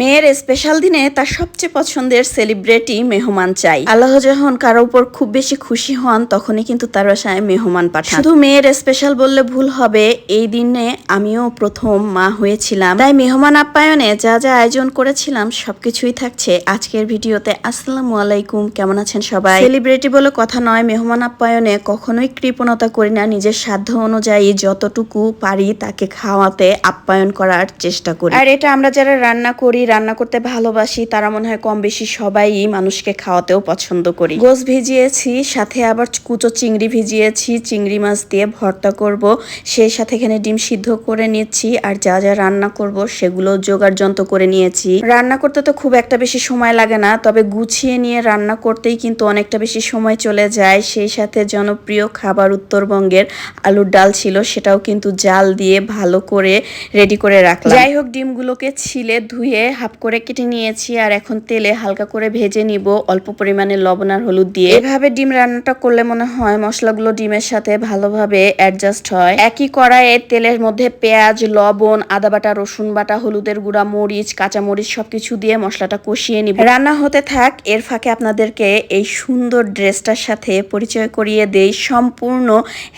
মেয়ের স্পেশাল দিনে তার সবচেয়ে পছন্দের সেলিব্রিটি মেহমান চাই। আল্লাহ যখন কারও উপর খুব বেশি খুশি হন, তখনই কিন্তু তার বাসায় মেহমান পাঠান। শুধু মেয়ের স্পেশাল বললে ভুল হবে, এই দিনে আমিও প্রথম মা হয়েছিলাম। তাই মেহমান আপ্যায়নে যা যা আয়োজন করেছিলাম, সবকিছুই থাকছে আজকের ভিডিওতে। আসসালামু আলাইকুম, কেমন আছেন সবাই? সেলিব্রিটি বলে কথা নয়, মেহমান আপ্যায়নে কখনোই কৃপণতা করি না। নিজের সাধ্য অনুযায়ী যতটুকু পারি তাকে খাওয়াতে আপ্যায়ন করার চেষ্টা করি। আর এটা আমরা যারা রান্না করি রান্না করতে ভালোবাসি, তারা মনে হয় কম বেশি সবাই মানুষকে খাওয়াতেও পছন্দ করি। গোস ভিজিয়েছি, সাথে আবার কুচো চিংড়ি ভিজিয়েছি, চিংড়ি মাছ দিয়ে ভর্তা করব, সেই সাথে এখানে ডিম সিদ্ধ করে নিচ্ছি, আর যা যা রান্না করব সেগুলো জোগাড় যন্ত্র করে নিয়েছি। রান্না করতে তো খুব একটা বেশি সময় লাগে না, তবে গুছিয়ে নিয়ে রান্না করতেই কিন্তু অনেকটা বেশি সময় চলে যায়, সেই সাথে জনপ্রিয় খাবার উত্তরবঙ্গের আলুর ডাল ছিল, সেটাও কিন্তু জাল দিয়ে ভালো করে রেডি করে রাখলাম। যাই হোক, ডিমগুলোকে ছিলে ধুয়ে হাফ করে কেটে নিয়েছি আর এখন তেলে হালকা করে ভেজে নিব। অল্প পরিমাণে লবণ আর হলুদ দিয়ে। এভাবে ডিম রান্নাটা করলে মনে হয় মশলাগুলো ডিমের সাথে ভালোভাবে অ্যাডজাস্ট হয়। একই কড়াইয়ে তেলের মধ্যে পেঁয়াজ, লবণ, আদা বাটা, রসুন বাটা, হলুদের গুঁড়া, মরিচ কাঁচা মরিচ সবকিছু দিয়ে মশলাটা কষিয়ে নিব। রান্না হতে থাক, এর ফাঁকে আপনাদেরকে এই সুন্দর ড্রেসটার সাথে পরিচয় করিয়ে দেই। সম্পূর্ণ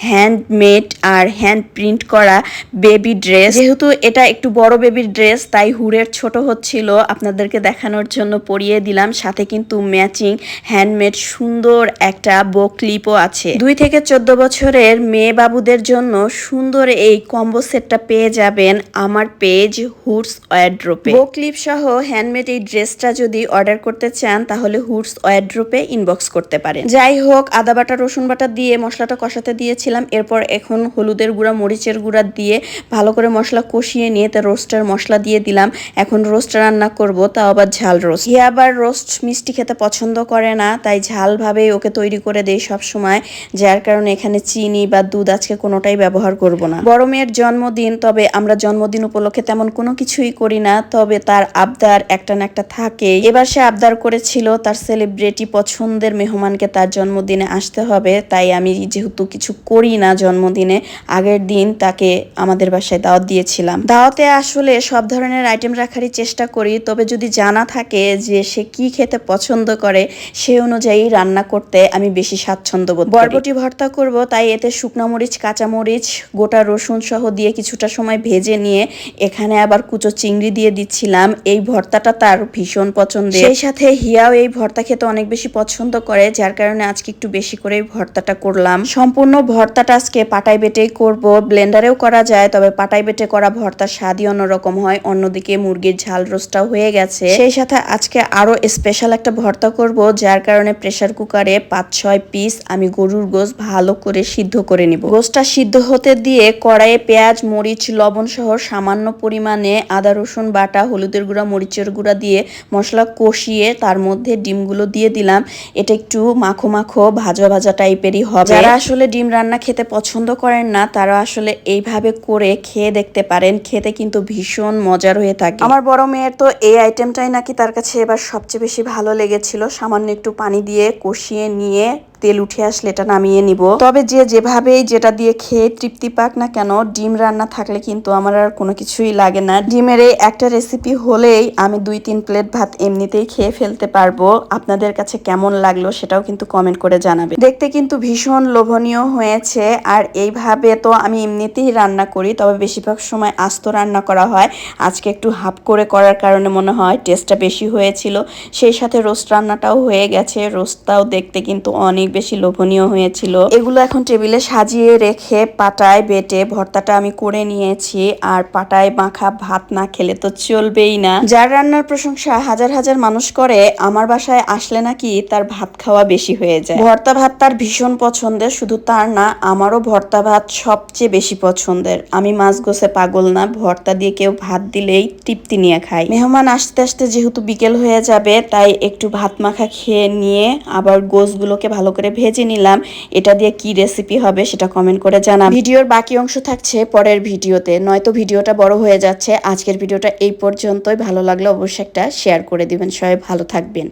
হ্যান্ডমেড আর হ্যান্ড প্রিন্ট করা বেবি ড্রেস যেহেতু এটা একটু বড় বেবির ড্রেস তাই হুড়ের ছোট হচ্ছিল আপনাদেরকে দেখানোর জন্য পরিয়ে দিলাম। সাথে কিন্তু ম্যাচিং হ্যান্ডমেড সুন্দর একটা বো ক্লিপও আছে। দুই থেকে চোদ্দ বছরের মেয়ে বাবুদের জন্য সুন্দর এই কম্বো সেটটা পেয়ে যাবেন আমার পেজ হুডস ওয়ারড্রোপে বো ক্লিপ সহ হ্যান্ডমেড এই ড্রেসটা যদি অর্ডার করতে চান, তাহলে হুডস ওয়ারড্রোপে ইনবক্স করতে পারেন। যাই হোক, আদা বাটা, রসুন বাটা দিয়ে মশলাটা কষাতে দিয়েছিলাম। এরপর এখন হলুদের গুঁড়া, মরিচের গুঁড়া দিয়ে ভালো করে মশলা কষিয়ে নিয়ে তা রোস্টার মশলা দিয়ে দিলাম। এখন রোস্ট রান্না করব, তাও আবার ঝাল রোস্ট হি আবার রোস্ট মিষ্টি খেতে পছন্দ করে না, তাই ঝাল ভাবেই ওকে তৈরি করে দেই সব সময় যার কারণে এখানে চিনি বা দুধ আজকে কোনোটাই ব্যবহার করব না। বড় মেয়ের জন্মদিন, তবে আমরা জন্মদিন উপলক্ষে তেমন কোনো কিছুই করি না, তবে তার আবদার একটা না একটা থাকে। এবার সে আবদার করেছিল, তার সেলিব্রিটি পছন্দের মেহমানকে তার জন্মদিনে আসতে হবে, তাই আমি যেহেতু কিছু করি না জন্মদিনে, আগের দিন তাকে আমাদের বাসায় দাওয়াত দিয়েছিলাম। দাওয়াতে আসলে সব ধরনের আইটেম রাখারই চেষ্টা করি তবে যদি জানা থাকে যে সে কি খেতে পছন্দ করে সে অনুযায়ী রান্না করতে আমি বেশি স্বাচ্ছন্দ্য বোধ বরবটি ভর্তা করব তাই এতে শুকনো মরিচ কাঁচা মরিচ গোটা রসুন সহ দিয়ে কিছুটা সময় ভেজে নিয়ে এখানে আবার কুচো চিংড়ি দিয়ে দিচ্ছিলাম। এই ভর্তাটা তার ভীষণ পছন্দের। সেই সাথে হিয়াও এই ভর্তা খেতে অনেক বেশি পছন্দ করে যার কারণে আজকে একটু বেশি করে ভর্তাটা করলাম। সম্পূর্ণ ভর্তাটা আজকে পাটাই বেটেই করব। ব্লেন্ডারেও করা যায় তবে পাটাই বেটে করা ভর্তার স্বাদই অন্যরকম হয়। অন্যদিকে মুরগির ঝাল রোস্টটাও হয়ে গেছে। সেই সাথে আজকে আরও স্পেশাল একটা ভর্তা করব, যার কারণে প্রেসার কুকারে পাঁচ ছয় পিস আমি গরুর গোস ভালো করে সিদ্ধ করে নিব। গোসটা সিদ্ধ হতে দিয়ে কড়াইয়ে পেঁয়াজ, মরিচ, লবণ সহ সামান্য পরিমাণে আদা, রসুন বাটা, হলুদের গুঁড়া, মরিচের গুঁড়া দিয়ে মশলা কষিয়ে তার মধ্যে ডিমগুলো দিয়ে দিলাম। এটা একটু মাখো মাখো, ভাজা ভাজা টাইপেরই হবে। যারা আসলে ডিম রান্না খেতে পছন্দ করেন না, তারা আসলে এইভাবে করে খেয়ে দেখতে পারেন। খেতে কিন্তু ভীষণ মজার হয়ে থাকে। আমার বড় মেয়ের তো এই আইটেমটাই নাকি তার কাছে এবার সবচেয়ে বেশি ভালো লেগেছিল। সামান্য একটু পানি দিয়ে কষিয়ে নিয়ে তেল উঠে আসলে এটা নামিয়ে নিব। তবে যে যেভাবেই যেটা দিয়ে খেয়ে তৃপ্তি পাক না কেন, ডিম রান্না থাকলে কিন্তু আমার আর কোনো কিছুই লাগে না। ডিমের এই একটা রেসিপি হলেই আমি দুই তিন প্লেট ভাত এমনিতেই খেয়ে ফেলতে পারব। আপনাদের কাছে কেমন লাগল সেটাও কিন্তু কমেন্ট করে জানাবে। দেখতে কিন্তু ভীষণ লোভনীয় হয়েছে আর এইভাবে তো আমি এমনিতেই রান্না করি, তবে বেশিরভাগ সময় আস্ত রান্না করা হয়। আজকে একটু হাফ করে করার কারণে মনে হয় টেস্টটা বেশি হয়েছিল। সেই সাথে রোস্ট রান্নাটাও হয়ে গেছে। রোস্টটাও দেখতে কিন্তু অনেক বেশি লোভনীয় হয়েছিল। এগুলো এখন টেবিলে সাজিয়ে রেখে পাটায় বেটে ভর্তাটা আমি করে নিয়েছি, আর পাটায় মাখা ভাত না খেলে তো চলবেই না। যার রান্নার প্রশংসা হাজার হাজার মানুষ করে, আমার বাসায় আসলে নাকি তার ভাত খাওয়া বেশি হয়ে যায়। ভর্তা ভাত তার ভীষণ পছন্দের, শুধু তার না, আমারও ভর্তা ভাত সবচেয়ে বেশি পছন্দের। আমি মাছ গোছে পাগল না, ভর্তা দিয়ে কেউ ভাত দিলেই তৃপ্তি নিয়ে খাই। মেহমান আসতে আসতে যেহেতু বিকেল হয়ে যাবে, তাই একটু ভাত মাখা খেয়ে নিয়ে আবার গোসগুলোকে ভালো করে ভেজে নিলাম। এটা দিয়ে কি রেসিপি হবে সেটা কমেন্ট করে জানা ভিডিওর বাকি অংশ থাকছে পরের ভিডিওতে। নয়তো ভিডিওটা বড় হয়ে যাচ্ছে। আজকের ভিডিওটা এই পর্যন্তই। ভালো লাগলে অবশ্যই একটা শেয়ার করে দিবেন। সবাই ভালো থাকবেন।